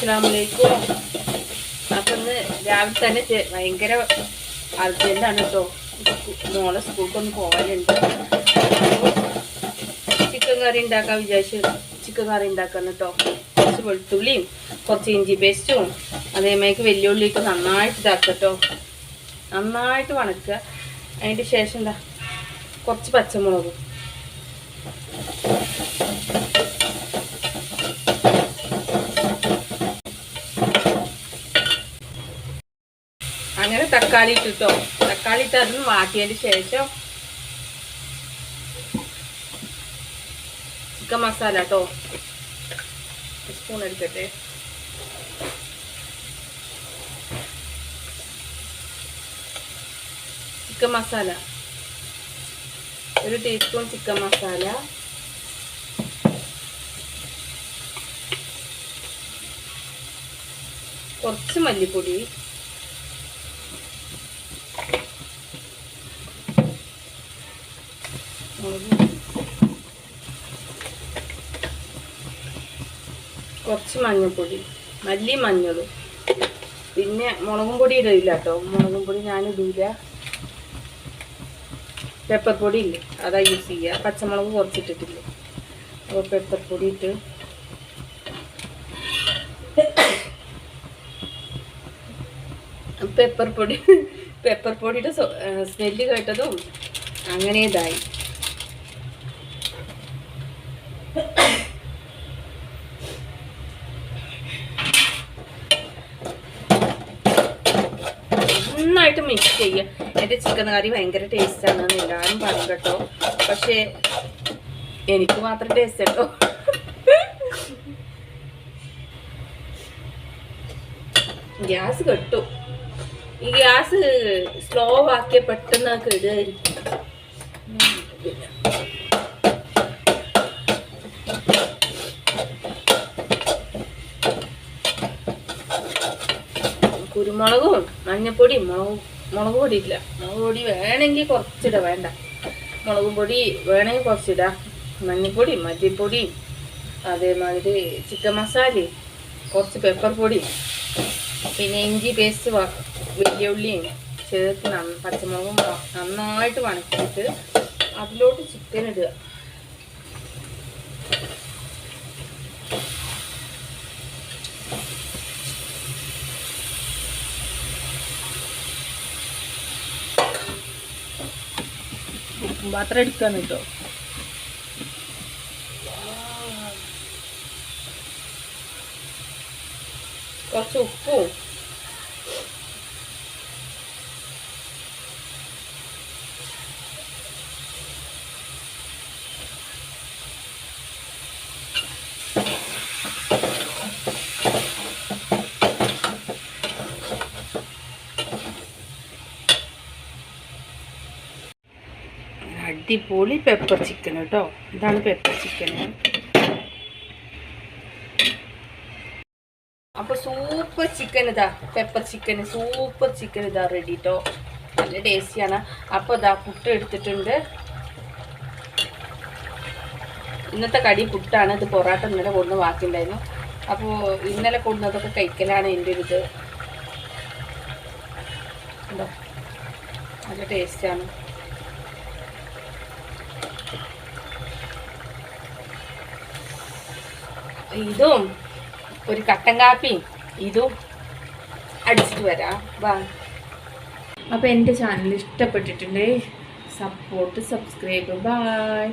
അസ്സാമലൈക്കും അപ്പം ഇന്ന് രാവിലെ തന്നെ ഭയങ്കര അർജന്റാണ് കേട്ടോ മോളെ സ്കൂൾക്കൊന്ന് പോകാനുണ്ട് ചിക്കൻ കറി ഉണ്ടാക്കാൻ വിചാരിച്ചു ചിക്കൻ കറി ഉണ്ടാക്കാൻ കേട്ടോ കുറച്ച് വെളുത്തുള്ളിയും കുറച്ച് ഇഞ്ചി പേസ്റ്റും അതേമാതിരി വെല്ലുള്ളിയൊക്കെ നന്നായിട്ട് ഇതാക്കുക നന്നായിട്ട് വണക്കുക. അതിന്റെ ശേഷം എന്താ? കുറച്ച് പച്ചമുളകും അങ്ങനെ തക്കാളി ഇട്ടിട്ടോ? തക്കാളി ഇട്ട് മാറ്റിയതിന് ശേഷം ചിക്കൻ മസാല കേട്ടോ സ്പൂൺ എടുക്കട്ടെ ചിക്കൻ മസാല. ഒരു ടീസ്പൂൺ ചിക്കൻ മസാല. കുറച്ച് മല്ലിപ്പൊടി. കുറച്ച് മഞ്ഞൾപ്പൊടി മല്ലി മഞ്ഞളും പിന്നെ മുളകും പൊടി ഇടില്ല കേട്ടോ മുളകും പൊടി ഞാൻ ഇടില്ല പെപ്പർ പൊടി ഇല്ലേ അതാ യൂസ് ചെയ്യുക പച്ചമുളക് കുറച്ചിട്ടിട്ടില്ല. അപ്പോൾ പെപ്പർ പൊടി ഇട്ട് പെപ്പർ പൊടി പെപ്പർ പൊടിയുടെ സ്മെല്ല് കേട്ടതും അങ്ങനെ ഇതായി. നന്നായിട്ട് മിക്സ് ചെയ്യുക എന്റെ ചിക്കൻ കറി ഭയങ്കര ടേസ്റ്റാണെന്ന് എല്ലാവരും പറയും കേട്ടോ. പക്ഷേ എനിക്ക് മാത്രം ടേസ്റ്റ് കേട്ടോ ഗ്യാസ് കെട്ടു. ഈ ഗ്യാസ് സ്ലോ ആക്കിയ പെട്ടെന്ന് കെടുമായിരിക്കും കുരുമുളകും മഞ്ഞപ്പൊടിയും മുളക് മുളക് പൊടി ഇല്ല മുളക് പൊടി വേണമെങ്കിൽ കുറച്ചിടാം വേണ്ട. മുളകും പൊടി വേണമെങ്കിൽ കുറച്ചിടാം. മഞ്ഞപ്പൊടി മല്ലിപ്പൊടി അതേമാതിരി ചിക്കൻ മസാലയും കുറച്ച് പെപ്പർ പൊടി പിന്നെ ഇഞ്ചി പേസ്റ്റ് വലിയ ഉള്ളിയും ചേർത്ത് പച്ചമുളകും നന്നായിട്ട് വണക്കിയിട്ട് അതിലോട്ട് ചിക്കൻ ഇടുക. ഉപ്പും പാത്രം എടുക്കാൻ കേട്ടോ കുറച്ച് ഉപ്പും അടിപൊളി പെപ്പർ ചിക്കൻ കേട്ടോ. ഇതാണ് പെപ്പർ ചിക്കൻ അപ്പൊ സൂപ്പർ ചിക്കൻ ഇതാ. പെപ്പർ ചിക്കൻ സൂപ്പർ ചിക്കൻ ഇതാ റെഡി കേട്ടോ നല്ല ടേസ്റ്റിയാണ് അപ്പോൾ ഇതാ പുട്ട് എടുത്തിട്ടുണ്ട്. ഇന്നത്തെ കടി പുട്ടാണ്. ഇത് പൊറാട്ട ഇന്നലെ കൊണ്ട് ബാക്കിയുണ്ടായിരുന്നു അപ്പോൾ ഇന്നലെ കൊണ്ടുവന്നതൊക്കെ കഴിക്കലാണ് എന്റെ ഒരു ഇത്. നല്ല ടേസ്റ്റാണ് ഇതും ഒരു കട്ടൻ കാപ്പിയും ഇതും അടിച്ചിട്ട് വരാം. വാ. അപ്പോൾ എന്റെ ചാനൽ ഇഷ്ടപ്പെട്ടിട്ടുണ്ടെങ്കിൽ സപ്പോർട്ട് സബ്സ്ക്രൈബ് ബായ്